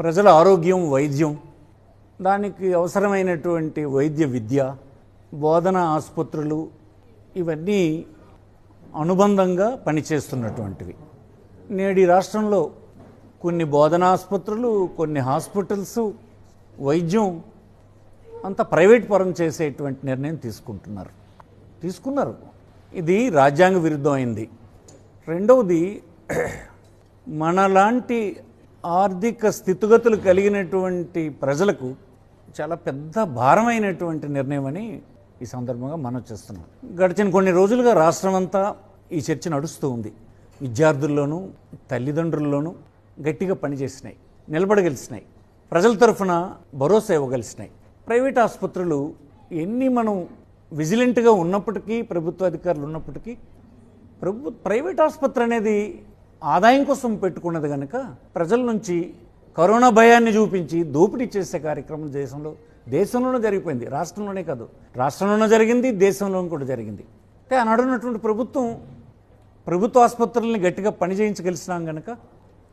ప్రజల ఆరోగ్యం వైద్యం దానికి అవసరమైనటువంటి వైద్య విద్య బోధన ఆసుపత్రులు ఇవన్నీ అనుబంధంగా పనిచేస్తున్నటువంటివి. నేడు రాష్ట్రంలో కొన్ని బోధనాసుపత్రులు కొన్ని హాస్పిటల్స్ వైద్యం అంతా ప్రైవేట్ పరం చేసేటువంటి నిర్ణయం తీసుకుంటున్నారు. తీసుకున్నారు. ఇది రాజ్యాంగ విరుద్ధమైంది. రెండవది మనలాంటి ఆర్థిక స్థితిగతులు కలిగినటువంటి ప్రజలకు చాలా పెద్ద భారమైనటువంటి నిర్ణయం అని ఈ సందర్భంగా మనం చేస్తున్నాం. గడిచిన కొన్ని రోజులుగా రాష్ట్రం అంతా ఈ చర్చ నడుస్తూ ఉంది. విద్యార్థుల్లోనూ తల్లిదండ్రుల్లోనూ గట్టిగా పనిచేసినాయి. నిలబడగలిసినాయి. ప్రజల తరఫున భరోసా ఇవ్వగలిసినాయి. ప్రైవేట్ ఆసుపత్రులు ఎన్ని మనం విజిలెంట్గా ఉన్నప్పటికీ ప్రభుత్వ అధికారులు ఉన్నప్పటికీ ప్రభు ప్రైవేట్ ఆసుపత్రి అనేది ఆదాయం కోసం పెట్టుకున్నది కనుక ప్రజల నుంచి కరోనా భయాన్ని చూపించి దోపిడీ చేసే కార్యక్రమం దేశంలో దేశంలోనే జరిగిపోయింది. రాష్ట్రంలోనే కాదు. రాష్ట్రంలోనే జరిగింది దేశంలోనూ కూడా జరిగింది. అంటే ఆనాడున్నటువంటి ప్రభుత్వం ప్రభుత్వ ఆసుపత్రుల్ని గట్టిగా పనిచేయించగలిసినాం కనుక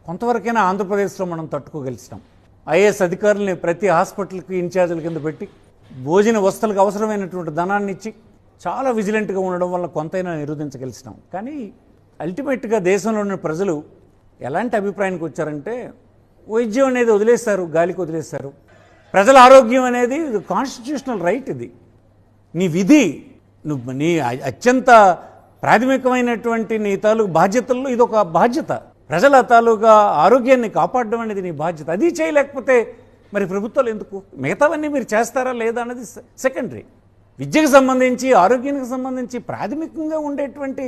కొంతవరకైనా ఆంధ్రప్రదేశ్లో మనం తట్టుకోగలిసినాం. ఐఏఎస్ అధికారుల్ని ప్రతి హాస్పిటల్కి ఇన్ఛార్జీల కింద పెట్టి భోజన వస్తువులకు అవసరమైనటువంటి ధనాన్ని ఇచ్చి చాలా విజిలెంట్గా ఉండడం వల్ల కొంతైనా నిరోధించగలిసినాం. కానీ అల్టిమేట్గా దేశంలో ఉన్న ప్రజలు ఎలాంటి అభిప్రాయానికి వచ్చారంటే వైద్యం అనేది వదిలేస్తారు గాలికి వదిలేస్తారు. ప్రజల ఆరోగ్యం అనేది కాన్స్టిట్యూషనల్ రైట్ ఇది. నీ విధి నువ్వు నీ అత్యంత ప్రాథమికమైనటువంటి నీ తాలూకు బాధ్యతల్లో ఇది ఒక బాధ్యత. ప్రజల తాలూకా ఆరోగ్యాన్ని కాపాడడం అనేది నీ బాధ్యత. అది చేయలేకపోతే మరి ప్రభుత్వాలు ఎందుకు? మిగతావన్నీ మీరు చేస్తారా లేదా అన్నది సెకండరీ విద్యకు సంబంధించి ఆరోగ్యానికి సంబంధించి ప్రాథమికంగా ఉండేటువంటి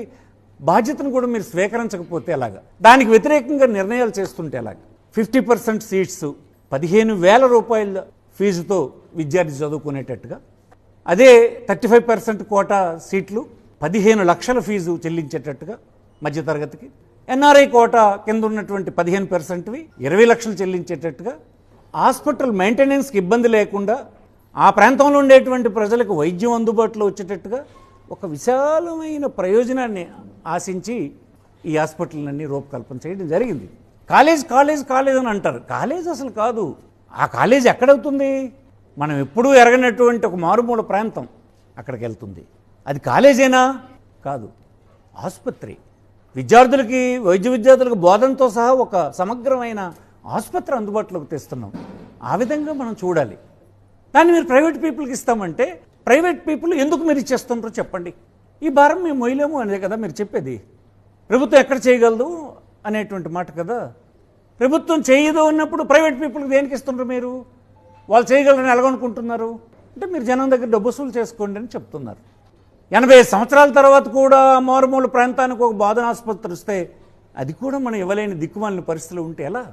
బాధ్యతను కూడా మీరు స్వీకరించకపోతే ఎలాగా? దానికి వ్యతిరేకంగా నిర్ణయాలు చేస్తుంటే ఎలాగ? ఫిఫ్టీ పర్సెంట్ సీట్స్ పదిహేను వేల రూపాయల ఫీజుతో విద్యార్థి చదువుకునేటట్టుగా? అదే థర్టీ ఫైవ్ పర్సెంట్ కోటా సీట్లు పదిహేను లక్షల ఫీజు చెల్లించేటట్టుగా మధ్యతరగతికి? ఎన్ఆర్ఐ కోటా కింద ఉన్నటువంటి పదిహేను పర్సెంట్వి ఇరవై లక్షలు చెల్లించేటట్టుగా? హాస్పిటల్ మెయింటెనెన్స్కి ఇబ్బంది లేకుండా ఆ ప్రాంతంలో ఉండేటువంటి ప్రజలకు వైద్యం అందుబాటులో వచ్చేటట్టుగా? ఒక విశాలమైన ప్రయోజనాన్ని ఆశించి ఈ హాస్పిటల్ని రూపకల్పన చేయడం జరిగింది. కాలేజ్ కాలేజ్ కాలేజ్ అని అంటారు. కాలేజ్ అసలు కాదు. ఆ కాలేజ్ ఎక్కడవుతుంది? మనం ఎప్పుడూ ఎరగనటువంటి ఒక మారుమూల ప్రాంతం అక్కడికి వెళ్తుంది అది కాలేజేనా? కాదు. ఆసుపత్రి. విద్యార్థులకి వైద్య విద్యార్థులకు బోధనతో సహా ఒక సమగ్రమైన ఆసుపత్రి అందుబాటులోకి తెస్తున్నాం. ఆ విధంగా మనం చూడాలి. దాన్ని మీరు ప్రైవేట్ పీపుల్కి ఇస్తామంటే ప్రైవేట్ పీపుల్ ఎందుకు మీరు ఇచ్చేస్తుంటారో చెప్పండి. ఈ భారం మేము మొయ్యలేము అనేది కదా మీరు చెప్పేది. ప్రభుత్వం ఎక్కడ చేయగలదు అనేటువంటి మాట కదా. ప్రభుత్వం చేయదు అన్నప్పుడు ప్రైవేట్ పీపుల్కి దేనికి ఇస్తున్నారు మీరు? వాళ్ళు చేయగలరని ఎలాగనుకుంటున్నారు అంటే మీరు జనం దగ్గర డబ్బు వసూలు చేసుకోండి అని చెప్తున్నారు. ఎనభై ఐదు సంవత్సరాల తర్వాత కూడా మారుమూల ప్రాంతానికి ఒక బాధన ఆసుపత్రి వస్తే అది కూడా మనం ఇవ్వలేని దిక్కుమాలిన పరిస్థితులు ఉంటే ఎలా?